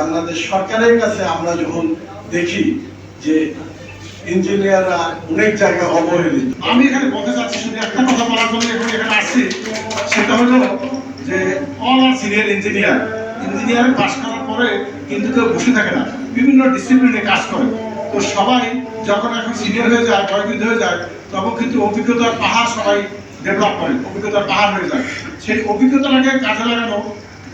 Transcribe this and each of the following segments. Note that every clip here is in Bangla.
বাংলাদেশ সরকারের কাছে আমরা যখন দেখি যে ইঞ্জিনিয়াররা অনেক জায়গায় অবহেলিত, আমি এখানে বলতে চাচ্ছি শুধু একটা কথা বলার জন্য এখন এখানে আসছি। সেটা হলো যে অল আর সিনিয়র ইঞ্জিনিয়ার ইঞ্জিনিয়ারিং পাস করার পরে কিন্তু কেউ বসে থাকে না। বিভিন্ন ডিসিপ্লিনে কাজ করে। তো সবাই যখন এখন সিনিয়র হয়ে যায় বয়বৃদ্ধ হয়ে যায়, তখন কিন্তু অভিজ্ঞতার পাহাড় সবাই ডেভেলপ করে, অভিজ্ঞতার পাহাড় হয়ে যায়। সেই অভিজ্ঞতাটাকে কাজে লাগানো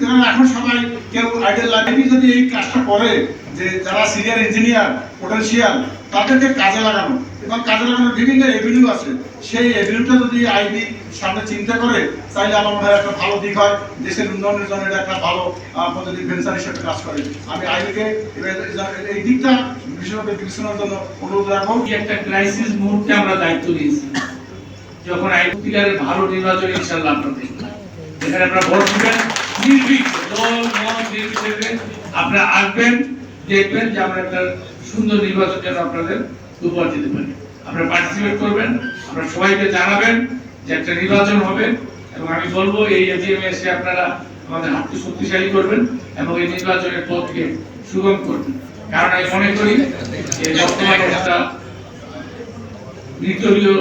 কারণ এখন সবাই কেউ আইডিয়াল লাইব্রেরি যদি এই কাজটা করে, যে যারা সিনিয়র ইঞ্জিনিয়ার পোটেনশিয়াল তাদেরকে কাজে লাগানো। এবং কাজে লাগানোর বিভিন্ন এভিনিউ আছে। সেই এভিনিউটা যদি আইবি সামনে চিন্তা করে তাহলে আমার মনে হয় একটা ভালো দিক হয়। দেশের উন্নয়নের জন্য এটা একটা ভালো পদ্ধতি ভেঞ্চার হিসেবে কাজ করে। আমি আইবিকে এই দিকটা বিশেষভাবে বিবেচনার জন্য অনুরোধ রাখব। একটা ক্রাইসিস মুহূর্তে আমরা দায়িত্ব নিয়েছি। যখন আইপিআরের ভালো নির্বাচন ইনশাআল্লাহ আপনারা দেখবেন যেখানে আপনারা ভোট দিবেন আপনারা আসবেন, দেখবেন যে আমরা একটা সুন্দর নির্বাচন যেন আপনাদের উপহার দিতে পারি। আপনারা পার্টিসিপেট করবেন, আপনারা সবাইকে জানাবেন যে একটা নির্বাচন হবে এবং আমি বলব, এই এজিএম এসে আপনারা আমাদের হাতকে শক্তিশালী করবেন এবং এই নির্বাচনের পথকে সুগম করবেন। কারণ আমি মনে করি যে বর্তমানে একটা নির্দলীয়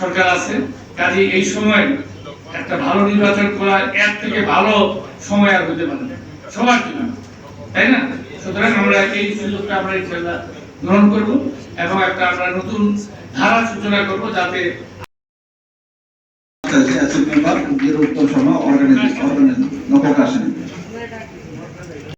সরকার আছে কাজে এই সময় একটা ভালো নির্বাচন করা এর থেকে ভালো সময় আর হতে পারে সবার জন্য। তাই না? সুতরাং আমরা এই সুযোগটা আমরা ইনশাল্লাহ গ্রহণ করব এবং একটা আমরা নতুন ধারা সূচনা করব যাতে অর্গানাইজেশন অর্গানাইজেশন member of